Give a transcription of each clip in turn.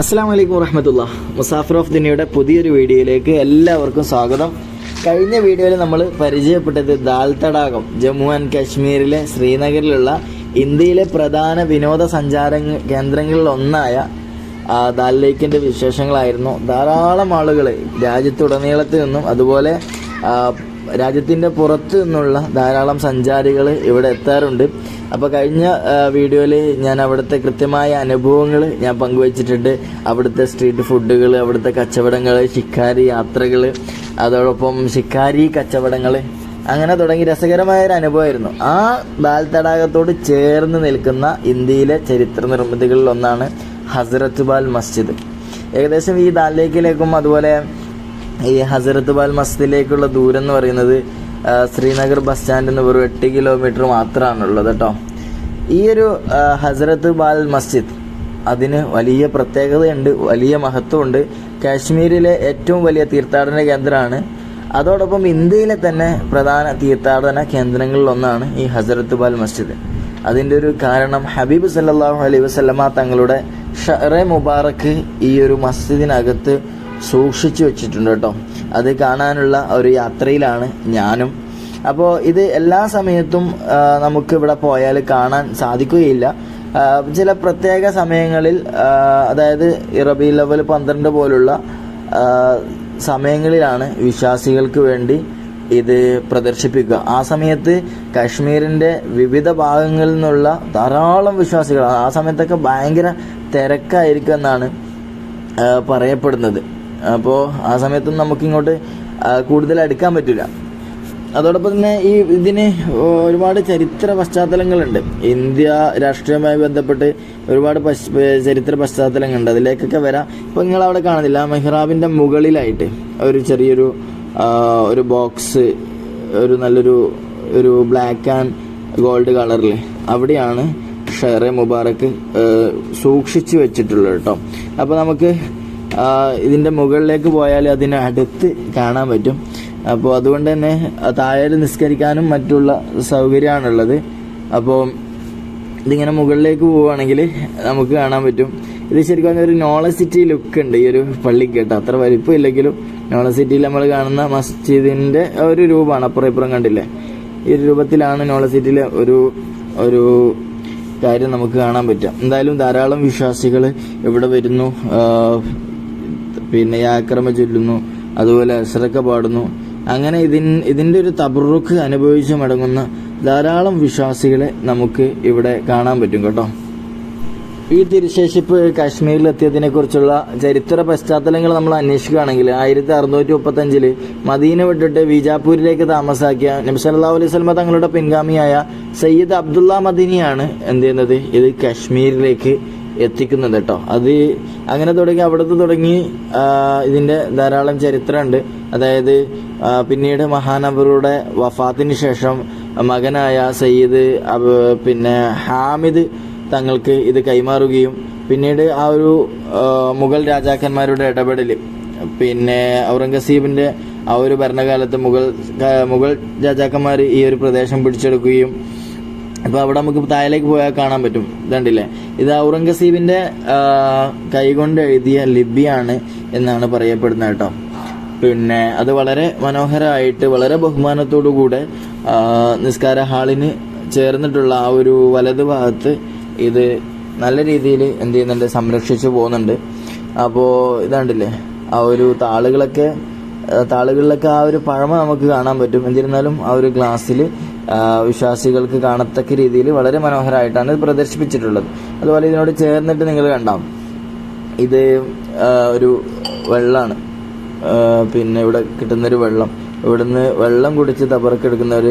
അസ്സാം വലൈക്കും വറഹമത്തുള്ള. മുസാഫർ ഓഫ് ദിനയുടെ പുതിയൊരു വീഡിയോയിലേക്ക് എല്ലാവർക്കും സ്വാഗതം. കഴിഞ്ഞ വീഡിയോയിൽ നമ്മൾ പരിചയപ്പെട്ടത് ദാൽ തടാകം ജമ്മു ആൻഡ് കാശ്മീരിലെ ശ്രീനഗറിലുള്ള ഇന്ത്യയിലെ പ്രധാന വിനോദസഞ്ചാര കേന്ദ്രങ്ങളിൽ ഒന്നായ ദാൽ ലേക്കിന്റെ വിശേഷങ്ങളായിരുന്നു. ധാരാളം ആളുകൾ രാജ്യത്തുടനീളത്തിൽ നിന്നും അതുപോലെ രാജ്യത്തിന്റെ പുറത്തു നിന്നുള്ള ധാരാളം സഞ്ചാരികൾ ഇവിടെ എത്താറുണ്ട്. അപ്പോൾ കഴിഞ്ഞ വീഡിയോയിൽ ഞാൻ അവിടുത്തെ കൃത്യമായ അനുഭവങ്ങൾ ഞാൻ പങ്കുവച്ചിട്ടുണ്ട്. അവിടുത്തെ സ്ട്രീറ്റ് ഫുഡുകൾ അവിടുത്തെ കച്ചവടങ്ങൾ ശിക്കാരി യാത്രകൾ അതോടൊപ്പം ശിക്കാരി കച്ചവടങ്ങൾ അങ്ങനെ തുടങ്ങി. രസകരമായ ഒരു അനുഭവമായിരുന്നു. ആ ദാൽ തടാകത്തോട് ചേർന്ന് നിൽക്കുന്ന ഇന്ത്യയിലെ ചരിത്ര നിർമ്മിതികളിൽ ഒന്നാണ് ഹസ്രത്ത് ബാൽ മസ്ജിദ്. ഏകദേശം ഈ ദാലേക്കിലേക്കും അതുപോലെ ഈ ഹസരത്ത് ബാൽ മസ്ജിദിലേക്കുള്ള ദൂരം എന്ന് പറയുന്നത് ശ്രീനഗർ ബസ് സ്റ്റാൻഡിൽ നിന്ന് വെറും എട്ട് കിലോമീറ്റർ മാത്രമാണുള്ളത് കേട്ടോ. ഈ ഒരു ഹസരത്ത് ബാൽ മസ്ജിദ് അതിന് വലിയ പ്രത്യേകതയുണ്ട് വലിയ മഹത്വമുണ്ട്. കാശ്മീരിലെ ഏറ്റവും വലിയ തീർത്ഥാടന കേന്ദ്രമാണ്. അതോടൊപ്പം ഇന്ത്യയിലെ തന്നെ പ്രധാന തീർത്ഥാടന കേന്ദ്രങ്ങളിലൊന്നാണ് ഈ ഹസരത്ത് ബാൽ മസ്ജിദ്. അതിന്റെ ഒരു കാരണം ഹബീബ് സല്ലാഹു അലൈഹി വസ്ലമ തങ്ങളുടെ ഷറെ മുബാറക്ക് ഈ ഒരു മസ്ജിദിനകത്ത് സൂക്ഷിച്ചു വെച്ചിട്ടുണ്ട് കേട്ടോ. അത് കാണാനുള്ള ഒരു യാത്രയിലാണ് ഞാനും. അപ്പോൾ ഇത് എല്ലാ സമയത്തും നമുക്ക് ഇവിടെ പോയാൽ കാണാൻ സാധിക്കുകയില്ല. ചില പ്രത്യേക സമയങ്ങളിൽ അതായത് ഇറബി ലെവൽ പന്ത്രണ്ട് പോലുള്ള സമയങ്ങളിലാണ് വിശ്വാസികൾക്ക് വേണ്ടി ഇത് പ്രദർശിപ്പിക്കുക. ആ സമയത്ത് കാശ്മീരിന്റെ വിവിധ ഭാഗങ്ങളിൽ നിന്നുള്ള ധാരാളം വിശ്വാസികൾ ആ സമയത്തൊക്കെ ഭയങ്കര തിരക്കായിരിക്കും എന്നാണ് പറയപ്പെടുന്നത്. അപ്പോൾ ആ സമയത്തൊന്നും നമുക്കിങ്ങോട്ട് കൂടുതൽ അടുക്കാൻ പറ്റില്ല അതോടൊപ്പം തന്നെ ഈ ഇതിന് ഒരുപാട് ചരിത്ര പശ്ചാത്തലങ്ങളുണ്ട്. ഇന്ത്യ രാഷ്ട്രീയവുമായി ബന്ധപ്പെട്ട് ഒരുപാട് ചരിത്ര പശ്ചാത്തലങ്ങളുണ്ട്. അതിലേക്കൊക്കെ വരാം. ഇപ്പം നിങ്ങൾ അവിടെ കാണുന്നില്ല മെഹ്റാബിന്റെ മുകളിലായിട്ട് ഒരു ചെറിയൊരു ഒരു ബോക്സ് ഒരു നല്ലൊരു ഒരു ബ്ലാക്ക് ആൻഡ് ഗോൾഡ് കളറിൽ അവിടെയാണ് ഷെറെ മുബാറക്ക് സൂക്ഷിച്ചു വെച്ചിട്ടുള്ളത് കേട്ടോ അപ്പോൾ നമുക്ക് ഇതിന്റെ മുകളിലേക്ക് പോയാൽ അതിന് അടുത്ത് കാണാൻ പറ്റും. അപ്പോൾ അതുകൊണ്ട് തന്നെ താഴെ നിസ്കരിക്കാനും മറ്റുള്ള സൗകര്യമാണുള്ളത്. അപ്പോൾ ഇതിങ്ങനെ മുകളിലേക്ക് പോവുകയാണെങ്കിൽ നമുക്ക് കാണാൻ പറ്റും. ഇത് ശരിക്കും പറഞ്ഞാൽ ഒരു നോളജ് സിറ്റി ലുക്ക് ഉണ്ട് ഈ ഒരു പള്ളിക്ക് കേട്ടോ അത്ര വലിപ്പമില്ലെങ്കിലും നോളജ് സിറ്റിയിൽ നമ്മൾ കാണുന്ന മസ്ജിദിന്റെ ഒരു രൂപമാണ് അപ്പുറം ഇപ്പുറം കണ്ടില്ലേ? ഈ രൂപത്തിലാണ് നോളജ് സിറ്റിയിലെ ഒരു ഒരു കാര്യം നമുക്ക് കാണാൻ പറ്റുക. എന്തായാലും ധാരാളം വിശ്വാസികൾ ഇവിടെ വരുന്നു. പിന്നെ യാക്രമ ചൊല്ലുന്നു അതുപോലെ അസറക്ക പാടുന്നു. അങ്ങനെ ഇതിൻ ഇതിന്റെ ഒരു തബറുക്ക് അനുഭവിച്ചു മടങ്ങുന്ന ധാരാളം വിശ്വാസികളെ നമുക്ക് ഇവിടെ കാണാൻ പറ്റും കേട്ടോ. ഈ തിരുശേഷിപ്പ് കാശ്മീരിൽ എത്തിയതിനെ കുറിച്ചുള്ള ചരിത്ര പശ്ചാത്തലങ്ങൾ നമ്മൾ അന്വേഷിക്കുകയാണെങ്കിൽ ആയിരത്തി അറുന്നൂറ്റി മുപ്പത്തഞ്ചിൽ മദീന വിട്ടിട്ട് ബീജാപ്പൂരിലേക്ക് താമസാക്കിയ നബി അല്ലാ അലൈഹി വസല്ലമ തങ്ങളുടെ പിൻഗാമിയായ സയ്യിദ് അബ്ദുള്ള മദീനിയാണ് എന്ത് ചെയ്യുന്നത്? ഇത് കാശ്മീരിലേക്ക് എത്തിക്കുന്നത് കേട്ടോ. അത് അങ്ങനെ തുടങ്ങി അവിടുത്തെ തുടങ്ങി ഇതിന്റെ ധാരാളം ചരിത്രമുണ്ട്. അതായത് പിന്നീട് മഹാനബറുടെ വഫാത്തിന് ശേഷം മകനായ സയ്യിദ് പിന്നെ ഹാമിദ് തങ്ങൾക്ക് ഇത് കൈമാറുകയും പിന്നീട് ആ ഒരു മുഗൾ രാജാക്കന്മാരുടെ ഇടപെടൽ പിന്നെ ഔറംഗസീബിന്റെ ആ ഒരു ഭരണകാലത്ത് മുഗൾ മുഗൾ രാജാക്കന്മാർ ഈ ഒരു പ്രദേശം പിടിച്ചെടുക്കുകയും അപ്പോൾ അവിടെ നമുക്ക് താഴേക്ക് പോയാൽ കാണാൻ പറ്റും. ഇതുണ്ടല്ലേ? ഇത് ഔറംഗസീബിന്റെ കൈകൊണ്ട് എഴുതിയ ലിപിയാണ് എന്നാണ് പറയപ്പെടുന്നത് കേട്ടോ. പിന്നെ അത് വളരെ മനോഹരമായിട്ട് വളരെ ബഹുമാനത്തോടു കൂടെ നിസ്കാര ഹാളിന് ചേർന്നിട്ടുള്ള ആ ഒരു വലത് ഭാഗത്ത് ഇത് നല്ല രീതിയിൽ എന്ത് ചെയ്യുന്നുണ്ട് സംരക്ഷിച്ചു പോകുന്നുണ്ട്. അപ്പോൾ ഇതാണ്ടില്ലേ? ആ ഒരു താളുകളൊക്കെ താളുകളിലൊക്കെ ആ ഒരു പഴമ നമുക്ക് കാണാൻ പറ്റും. എന്നിരുന്നാലും ആ ഒരു ഗ്ലാസ്സിൽ വിശ്വാസികൾക്ക് കാണത്തക്ക രീതിയിൽ വളരെ മനോഹരമായിട്ടാണ് ഇത് പ്രദർശിപ്പിച്ചിട്ടുള്ളത്. അതുപോലെ ഇതിനോട് ചേർന്നിട്ട് നിങ്ങൾ കണ്ടാം ഇത് ഒരു വെള്ളമാണ് പിന്നെ ഇവിടെ കിട്ടുന്നൊരു വെള്ളം. ഇവിടുന്ന് വെള്ളം കുടിച്ച് തബറക്കെടുക്കുന്നവർ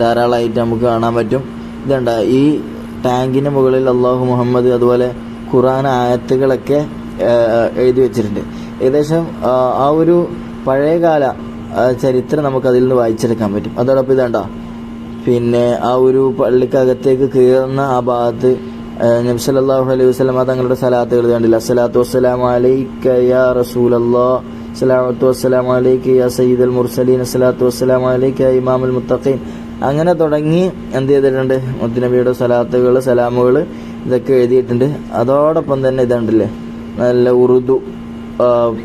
ധാരാളമായിട്ട് നമുക്ക് കാണാൻ പറ്റും. ഇതുണ്ട? ഈ ടാങ്കിന് മുകളിൽ അള്ളാഹു മുഹമ്മദ് അതുപോലെ ഖുറാൻ ആയത്തുകളൊക്കെ എഴുതി വെച്ചിട്ടുണ്ട്. ഏകദേശം ആ, ഒരു പഴയകാല ചരിത്രം നമുക്ക് അതിൽ നിന്ന് വായിച്ചെടുക്കാൻ പറ്റും. അതോടൊപ്പം ഇതാണ്ട? പിന്നെ ആ ഒരു പള്ളിക്കകത്തേക്ക് കയറുന്ന ആ ഭാഗത്ത് നബ്സലാഹു അലൈഹി വസല്ലമ തങ്ങളുടെ സലാത്തുകൾ കണ്ടില്ല. അസ്സലാത്തു വസ്സലാം അലൈക യാ റസൂലല്ലാഹ്. അസ്സലാത്തു വസ്സലാമു അലൈക യാ അൽ മുർസലീൻ. അസ്സലാത്തു വസ്സലാം അലൈക്ക ഇമാം ഇമാമുൽ മുത്തഖീൻ. അങ്ങനെ തുടങ്ങി എന്ത് ചെയ്തിട്ടുണ്ട്? മുത്തുനബിയുടെ സലാത്തുകൾ സലാമുകൾ ഇതൊക്കെ എഴുതിയിട്ടുണ്ട്. അതോടൊപ്പം തന്നെ ഇതുണ്ടല്ലേ നല്ല ഉറുദു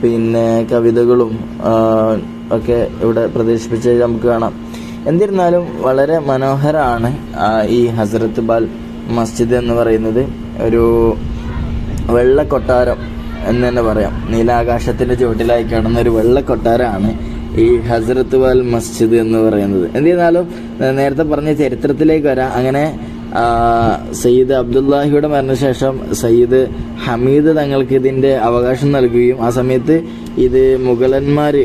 പിന്നെ കവിതകളും ഒക്കെ ഇവിടെ പ്രദർശിപ്പിച്ച് നമുക്ക് കാണാം. എന്നിരുന്നാലും വളരെ മനോഹരമാണ് ഈ ഹസ്രത്ത് ബാൽ മസ്ജിദ് എന്ന് പറയുന്നത്. ഒരു വെള്ള കൊട്ടാരം എന്ന് തന്നെ പറയാം. നീലാകാശത്തിന്റെ ചുവട്ടിലായി കിടന്ന ഒരു വെള്ള കൊട്ടാരമാണ് ഈ ഹസ്രത്ത് ബാൽ മസ്ജിദ് എന്ന് പറയുന്നത്. എന്നിരുന്നാലും നേരത്തെ പറഞ്ഞ ചരിത്രത്തിലേക്ക് വരാം. അങ്ങനെ സയ്യിദ് അബ്ദുല്ലാഹിയുടെ മരണശേഷം സയ്യിദ് ഹമീദ് തങ്ങൾക്ക് ഇതിന്റെ അവകാശം നൽകുകയും ആ സമയത്ത് ഇത് മുഗളന്മാർ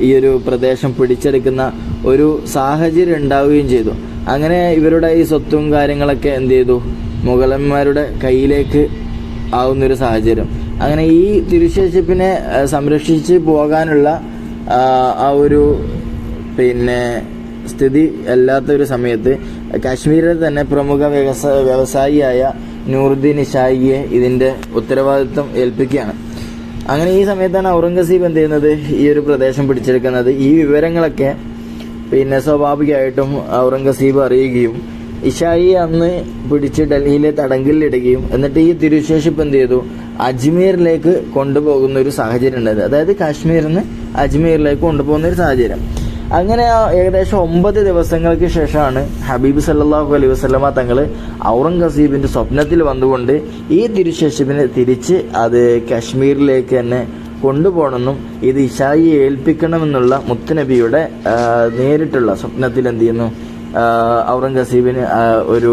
ഈ ഒരു പ്രദേശം പിടിച്ചെടുക്കുന്ന ഒരു സാഹചര്യം ഉണ്ടാവുകയും ചെയ്തു. അങ്ങനെ ഇവരുടെ ഈ സ്വത്തും കാര്യങ്ങളൊക്കെ എന്ത് ചെയ്തു? മുഗളന്മാരുടെ കയ്യിലേക്ക് ആവുന്നൊരു സാഹചര്യം. അങ്ങനെ ഈ തിരുശേഷിപ്പിനെ സംരക്ഷിച്ച് പോകാനുള്ള ആ, ഒരു പിന്നെ സ്ഥിതി അല്ലാത്ത ഒരു സമയത്ത് കാശ്മീരിലെ തന്നെ പ്രമുഖ വ്യവസായ വ്യവസായിയായ നൂറുദ്ദീൻ ഇഷായിയെ ഇതിന്റെ ഉത്തരവാദിത്വം ഏൽപ്പിക്കുകയാണ്. അങ്ങനെ ഈ സമയത്താണ് ഔറംഗസീബ് എന്ത് ചെയ്യുന്നത്? ഈ ഒരു പ്രദേശം പിടിച്ചെടുക്കുന്നത്. ഈ വിവരങ്ങളൊക്കെ പിന്നെ സ്വാഭാവികമായിട്ടും ഔറംഗസീബ് അറിയുകയും ഇഷായി അന്ന് പിടിച്ച് ഡൽഹിയിലെ തടങ്കലിലിടുകയും എന്നിട്ട് ഈ തിരുശേഷിപ്പ് എന്ത് ചെയ്തു? അജ്മീറിലേക്ക് കൊണ്ടുപോകുന്ന ഒരു സാഹചര്യം ഉണ്ടായത് അതായത് കാശ്മീരിൽ നിന്ന് അജ്മീറിലേക്ക് കൊണ്ടുപോകുന്ന ഒരു സാഹചര്യം. അങ്ങനെ ഏകദേശം ഒമ്പത് ദിവസങ്ങൾക്ക് ശേഷമാണ് ഹബീബ് സല്ലാഹു അലൈഹി വസ്ലമ തങ്ങൾ ഔറംഗസീബിന്റെ സ്വപ്നത്തിൽ വന്നുകൊണ്ട് ഈ തിരുശേഷിപ്പിനെ തിരിച്ച് അത് കാശ്മീരിലേക്ക് തന്നെ കൊണ്ടുപോകണമെന്നും ഇത് ഇഷായിയെ ഏൽപ്പിക്കണമെന്നുള്ള മുത്തനബിയുടെ നേരിട്ടുള്ള സ്വപ്നത്തിൽ എന്ത് ചെയ്യുന്നു? ഔറംഗസീബിന് ഒരു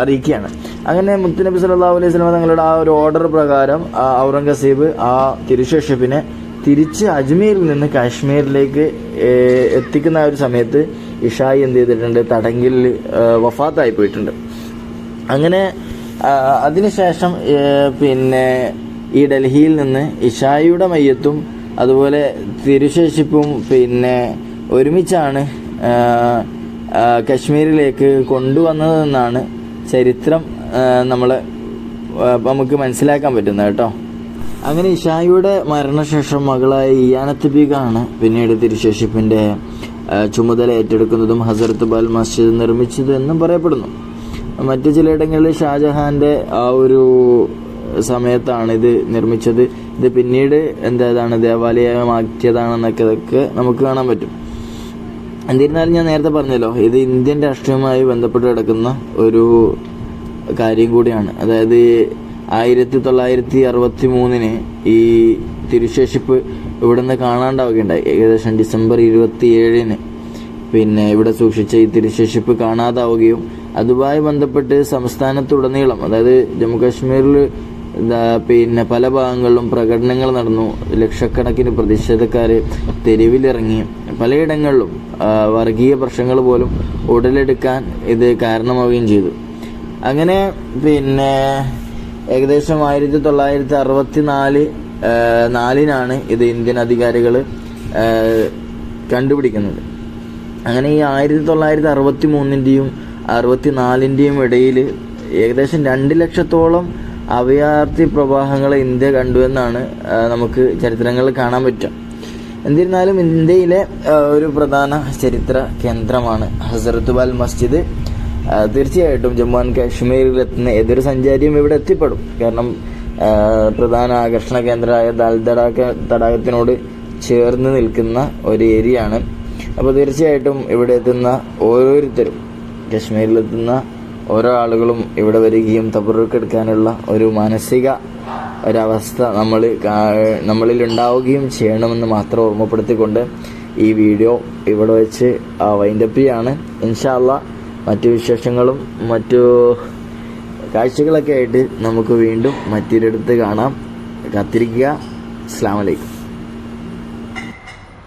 അറിയിക്കുകയാണ്. അങ്ങനെ മുത്തനബി സല്ലല്ലാഹു അലൈഹി വസല്ലമ തങ്ങളുടെ ആ ഒരു ഓർഡർ പ്രകാരം ഔറംഗസീബ് ആ തിരുശേഷിപ്പിനെ തിരിച്ച് അജ്മീരിൽ നിന്ന് കാശ്മീരിലേക്ക് എത്തിക്കുന്ന ആ ഒരു സമയത്ത് ഇഷായി എന്ത് ചെയ്തിട്ടുണ്ട്? തടങ്കിൽ വഫാത്തായി പോയിട്ടുണ്ട്. അങ്ങനെ അതിനുശേഷം പിന്നെ ഈ ഡൽഹിയിൽ നിന്ന് ഇഷായിയുടെ മയ്യത്തും അതുപോലെ തിരുശേഷിപ്പും പിന്നെ ഒരുമിച്ചാണ് കശ്മീരിലേക്ക് കൊണ്ടുവന്നതെന്നാണ് ചരിത്രം നമ്മൾ നമുക്ക് മനസ്സിലാക്കാൻ പറ്റുന്നത് കേട്ടോ. അങ്ങനെ ഇഷായിയുടെ മരണശേഷം മകളായ ഇയാനത്ത് ബീഗാണ് പിന്നീട് തിരുശേഷിപ്പിന്റെ ചുമതല ഏറ്റെടുക്കുന്നതും ഹസരത്ത് ബാൽ മസ്ജിദ് നിർമ്മിച്ചത് എന്നും പറയപ്പെടുന്നു. മറ്റു ചിലയിടങ്ങളിൽ ഷാജഹാന്റെ ആ ഒരു സമയത്താണ് ഇത് നിർമ്മിച്ചത്. ഇത് പിന്നീട് എന്താണ് ദേവാലയമായി ദേവാലയമാക്കിയതാണെന്നൊക്കെ ഇതൊക്കെ നമുക്ക് കാണാൻ പറ്റും. എന്നിരുന്നാലും ഞാൻ നേരത്തെ പറഞ്ഞല്ലോ ഇത് ഇന്ത്യൻ രാഷ്ട്രീയവുമായി ബന്ധപ്പെട്ട് കിടക്കുന്ന ഒരു കാര്യം കൂടിയാണ്. അതായത് ആയിരത്തി തൊള്ളായിരത്തി അറുപത്തി മൂന്നിന് ഈ തിരുശേഷിപ്പ് ഇവിടെ നിന്ന് കാണാണ്ടാവുകയുണ്ടായി. ഏകദേശം ഡിസംബർ ഇരുപത്തി ഏഴിന് പിന്നെ ഇവിടെ സൂക്ഷിച്ച ഈ തിരുശേഷിപ്പ് കാണാതാവുകയും അതുമായി ബന്ധപ്പെട്ട് സംസ്ഥാനത്തുടനീളം അതായത് ജമ്മു കാശ്മീരിൽ പിന്നെ പല ഭാഗങ്ങളിലും പ്രകടനങ്ങൾ നടന്നു. ലക്ഷക്കണക്കിന് പ്രതിഷേധക്കാർ തെരുവിലിറങ്ങി. പലയിടങ്ങളിലും വർഗീയ പ്രശ്നങ്ങൾ പോലും ഉടലെടുക്കാൻ ഇത് കാരണമാവുകയും ചെയ്തു. അങ്ങനെ പിന്നെ ഏകദേശം ആയിരത്തി തൊള്ളായിരത്തി അറുപത്തി നാല് നാലിനാണ് ഇത് ഇന്ത്യൻ അധികാരികൾ കണ്ടുപിടിക്കുന്നത്. അങ്ങനെ ഈ ആയിരത്തി തൊള്ളായിരത്തി അറുപത്തി മൂന്നിന്റെയും അറുപത്തി നാലിന്റെയും ഇടയിൽ ഏകദേശം രണ്ട് ലക്ഷത്തോളം അഭയാർത്ഥി പ്രവാഹങ്ങളെ ഇന്ത്യ കണ്ടുവെന്നാണ് നമുക്ക് ചരിത്രങ്ങളിൽ കാണാൻ പറ്റുക. എന്നിരുന്നാലും ഇന്ത്യയിലെ ഒരു പ്രധാന ചരിത്ര കേന്ദ്രമാണ് ഹസരത്ത് ബാൽ മസ്ജിദ്. തീർച്ചയായിട്ടും ജമ്മു ആൻഡ് കാശ്മീരിൽ എത്തുന്ന ഏതൊരു സഞ്ചാരിയും ഇവിടെ എത്തിപ്പെടും. കാരണം പ്രധാന ആകർഷണ കേന്ദ്രമായ ദാൽ തടാക തടാകത്തിനോട് ചേർന്ന് നിൽക്കുന്ന ഒരു ഏരിയ ആണ് അപ്പോൾ തീർച്ചയായിട്ടും ഇവിടെ എത്തുന്ന ഓരോരുത്തരും കാശ്മീരിലെത്തുന്ന ഓരോ ആളുകളും ഇവിടെ വരികയും തബറുക്കെടുക്കാനുള്ള ഒരു മാനസിക ഒരവസ്ഥ നമ്മൾ നമ്മളിൽ ഉണ്ടാവുകയും ചെയ്യണമെന്ന് മാത്രം ഓർമ്മപ്പെടുത്തിക്കൊണ്ട് ഈ വീഡിയോ ഇവിടെ വെച്ച് വൈൻഡപ്പ് ചെയ്യാണ്. ഇൻഷാല്ല മറ്റു വിശേഷങ്ങളും മറ്റു കാഴ്ചകളൊക്കെ ആയിട്ട് നമുക്ക് വീണ്ടും മറ്റൊരിടത്ത് കാണാം. കാത്തിരിക്കുക. അസ്സാം വലൈക്കും